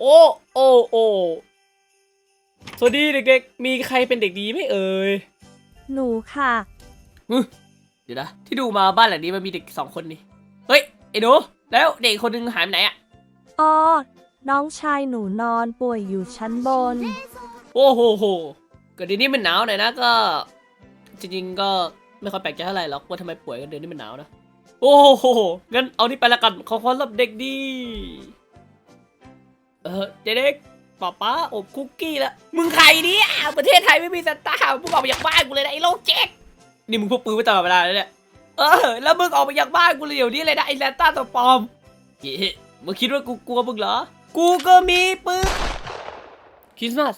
โอ้โอ้โอ้สวัสดีเด็กๆ มีใครเป็นเด็กดีไหมเอ่ยหนูค่ะฮึเดี๋ยวนะ ที่ดูมาบ้านหลังนี้มันมีเด็กสองคนนี่ เฮ้ยไอ้หนูแล้วเด็กคนหนึงหายไปไหนอะอ้อน้องชายหนูนอนป่วยอยู่ชั้นบน โอ้โหโหก็เดี๋ยวนี้มันหนาวหน่อยนะก็ จริงๆก็ไม่ค่อยแปลกใจเท่าไหร่หรอกว่าทำไมป่วยกันเดือนนี้มันหนาวนะ โอ้โหงั้นเอานี่ไปละกันขอความรับเด็กดี เออเด็กๆป๊าป๊าอบคุกกี้แล้วมึงใครเนี่ยประเทศไทยไม่มีซันต้ามึงออกมาจากบ้านกูเลยนะไอ้โลกเจ็ดนี่มึงพกปืนไว้ตลอดเวลาเลยเนี่ยเออ แล้วมึงออกมาจากบ้านกูเลยเดี๋ยวนี้เลยนะไอ้ซันต้าตัวปลอมเฮ้มึงคิดว่ากูกลัวมึงเหรอ กูก็มีปืนคริสต์มาส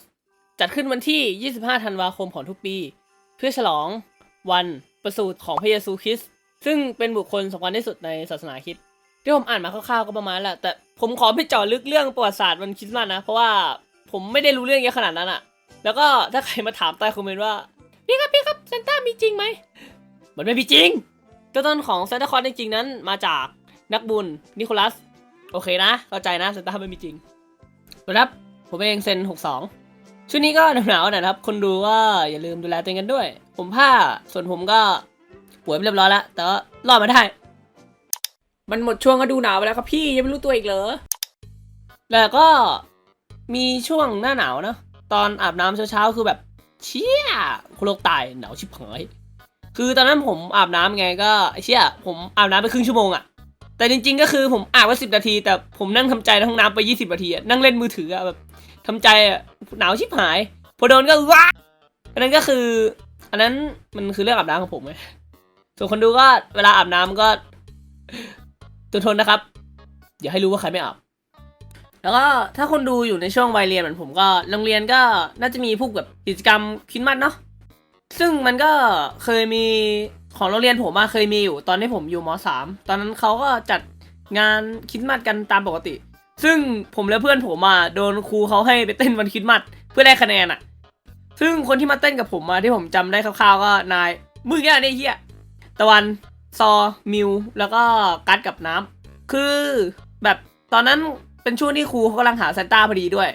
จัดขึ้นวันที่ 25 ธันวาคมของทุกปี เพื่อฉลองวันประสูติของพระเยซูคริสต์ซึ่งเป็นบุคคลสำคัญที่สุดในศาสนาคริสต์ ที่ผมอ่านมาคร่าวๆก็ประมาณแหละแต่ผมขอไม่เจาะลึกเรื่องประวัติศาสตร์วันคริสต์มาสนะ เพราะว่าผมไม่ได้รู้เรื่องเยอะขนาดนั้นอะแล้วก็ถ้าใครมาถามใต้คอมเมนต์ว่าพี่ครับพี่ครับซานต้ามีจริงไหมมันไม่มีจริงตัวต้นของซานตาคลอสจริงๆนั้น มาจากนักบุญนิโคลัส โอเคนะเข้าใจนะซานต้าไม่มีจริงครับผมเองเซน62ช่วงนี้ก็หนาวๆหน่อยนะครับ คนดูก็อย่าลืมดูแลตัวเองกันด้วย ผมผ้าส่วนผมก็ป่วยไปเรียบร้อยแล้วแต่ว่ารอดมาได้ มันหมดช่วงฤดูหนาวไปแล้วครับพี่ยังไม่รู้ตัวอีกเหรอ แล้วก็มีช่วงหน้าหนาวนะ ตอนอาบน้ำเช้าๆคือแบบ เชี่ยคุณโลกตายหนาวชิบหายคือตอนนั้นผมอาบน้ำไงก็ไอ้เชี่ยผมอาบน้ำไปครึ่งชั่วโมงอะแต่จริงๆก็คือผมอาบไว้สิบนาที แต่ผมนั่งทำใจในห้องน้ำไปยี่สิบนาทีนั่งเล่นมือถืออะแบบทำใจอะหนาวชิบหาย พอโดนก็ว้าอันนั้นก็คือ อันนั้นมันคือเรื่องอาบน้ำของผมไงส่วนคนดูก็เวลาอาบน้ำก็ ทนทนนะครับ อย่าให้รู้ว่าใครไม่อาบแล้วก็ถ้าคนดูอยู่ในช่วงวัยเรียนเหมือนผมก็โรงเรียนก็น่าจะมีพวกแบบกิจกรรมคริดมัดเนาะซึ่งมันก็เคยมีของโรงเรียนผมอะเคยมีอยู่ ตอนที่ผมอยู่มสามตอนนั้นเขาก็จัดงานคริดมัดกันตามปกติ ซึ่งผมและเพื่อนผมอะโดนครูเขาให้ไปเต้นวันคริดมัดเพื่อได้คะแนนอะซึ่งคนที่มาเต้นกับผมมาที่ผมจำได้คร่าวๆก็นายมึงเนี่ยไอ้เหี้ยตะวัน ซอมิวแล้วก็กัดกับน้ำคือแบบตอนนั้นเป็นช่วงที่ครูเขากำลังหาซานต้าพอดีด้วย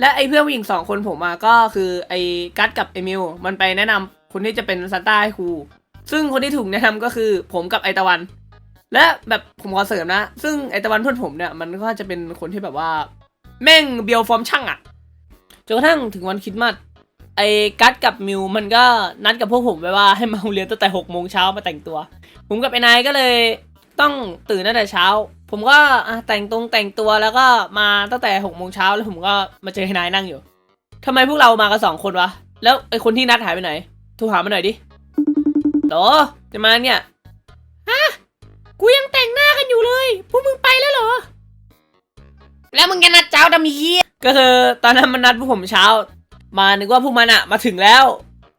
และไอ้เพื่อนผู้หญิงสองคนผมมาก็คือไอ้กัดกับไอมิวมันไปแนะนำคนที่จะเป็นซานต้าให้ครูซึ่งคนที่ถูกแนะนำก็คือผมกับไอตะวัน และแบบผมขอเสริมนะ ซึ่งไอตะวันเพื่อนผมเนี่ยมันก็จะเป็นคนที่แบบว่า แม่งเบียวฟอร์มช่างอะจนกระทั่งถึงวันคริดมาส ไอ้กัดกับมิวมันก็นัดกับพวกผมไว้ว่าให้มาโรงเรียนตั้งแต่หกโมงเช้ามาแต่งตัว ผมกับไอ้นายก็เลยต้องตื่นตั้งแต่เช้า ผมก็อะแต่งตรงแต่งตัวแล้วก็มาตั้งแต่หกโมงเช้าแล้วผมก็มาเจอไอ้นายนั่งอยู่ทำไมพวกเรามากันสองคนวะแล้วไอ้คนที่นัดหายไปไหนโทรหามาหน่อยดิโหลจะมาเนี่ยกูยังแต่งหน้ากันอยู่เลยพวกมึงไปแล้วเหรอ แล้วมึงจะนัดเช้าดำเฮียก็คือตอนนั้นมันนัดพวกผมเช้า มานึกว่าพวกมันอะมาถึงแล้ว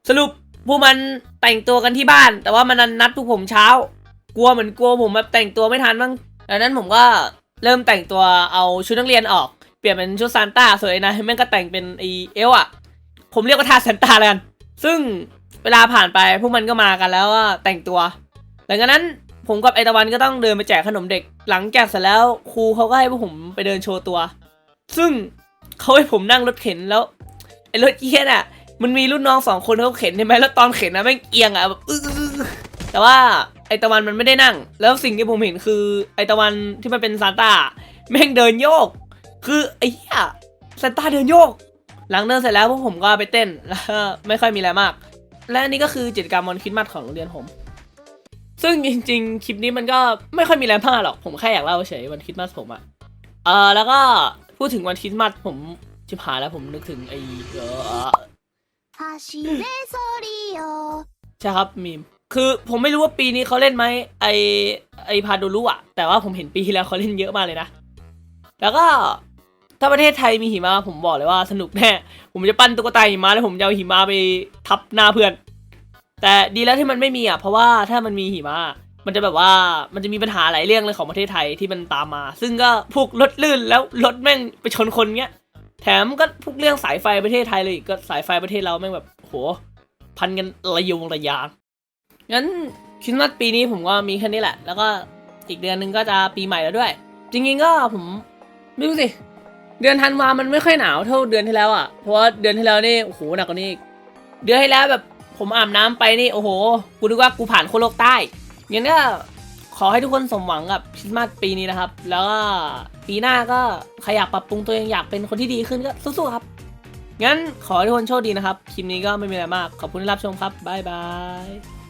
สรุปพวกมันแต่งตัวกันที่บ้าน แต่ว่ามันนัดพวกผมเช้า กลัวเหมือนกลัวผมแบบแต่งตัวไม่ทันบ้างดังนั้นผมก็เริ่มแต่งตัวเอาชุดนักเรียนออก เปลี่ยนเป็นชุดซานต้าสวนไอ้นายแม่งก็แต่งเป็นไอเอลอะผมเรียกว่าทาซานต้าแล้วกัน ซึ่งเวลาผ่านไปพวกมันก็มากันแล้วก็แต่งตัวหลังจากนั้นผมกับไอตะวันก็ต้องเดินไปแจกขนมเด็ก หลังจากเสร็จแล้วครูเขาก็ให้พวกผมไปเดินโชว์ตัว ซึ่งเขาให้ผมนั่งรถเข็นแล้ว ไอรถเอี้ยน่ะ มันมีรุ่นน้องสองคนเขาเข็นใช่ไหมแล้วตอนเข็นนะแม่งเอียงอะแบบอื้อแต่ว่าไอตะวันมันไม่ได้นั่ง แล้วสิ่งที่ผมเห็นคือไอตะวันที่มันเป็นซานต้าแม่งเดินโยก คือไอ้เหี้ยซานต้าเดินโยก หลังเดินเสร็จแล้วพวกผมก็ไปเต้นแล้วก็ไม่ค่อยมีอะไรมาก และนี่ก็คือกิจกรรมวันคริสต์มาสของโรงเรียนผม ซึ่งจริง ๆ คลิปนี้มันก็ไม่ค่อยมีอะไรมากหรอกผมแค่อยากเล่าเฉยวันคริสต์มาสผมอะเออแล้วก็พูดถึงวันคริสต์มาสผม ชิบหายแล้วผมนึกถึงไอ้เออใช่ครับมีมคือผมไม่รู้ว่าปีนี้เขาเล่นไหมไอไอพาโดรุอะแต่ว่าผมเห็นปีที่แล้วเขาเล่นเยอะมากเลยนะ แล้วก็ถ้าประเทศไทยมีหิมะผมบอกเลยว่าสนุกแน่ ผมจะปั้นตุ๊กตาหิมะแล้วผมจะเอาหิมะไปทับหน้าเพื่อน แต่ดีแล้วที่มันไม่มีอะเพราะว่าถ้ามันมีหิมะมันจะแบบว่ามันจะมีปัญหาหลายเรื่องเลยของประเทศไทยที่มันตามมา ซึ่งก็พวกรถลื่นแล้วรถแม่งไปชนคนเงี้ย แถมก็พวกเรื่องสายไฟประเทศไทยเลยก็สายไฟประเทศเราแม่งแบบโหพันกันระยงระยางงั้นคริสต์มาสปีนี้ผมก็มีแค่นี้แหละ แล้วก็อีกเดือนนึงก็จะปีใหม่แล้วด้วย จริงๆก็ผมไม่รู้สิ เดือนธันวามันไม่ค่อยหนาวเท่าเดือนที่แล้วอะ เพราะว่าเดือนที่แล้วนี่โอ้โหหนักกว่านี้ เดือนที่แล้วแบบผมอาบน้ำไปนี่โอ้โห กูนึกว่ากูผ่านขั้วโลกใต้งั้นก็ ขอให้ทุกคนสมหวังกับคริสต์มาสปีนี้นะครับ แล้วก็ปีหน้าก็ใครอยากปรับปรุงตัวเองอยากเป็นคนที่ดีขึ้นก็สู้ๆครับ งั้นขอให้ทุกคนโชคดีนะครับ คลิปนี้ก็ไม่มีอะไรมาก ขอบคุณที่รับชมครับ บ๊ายบาย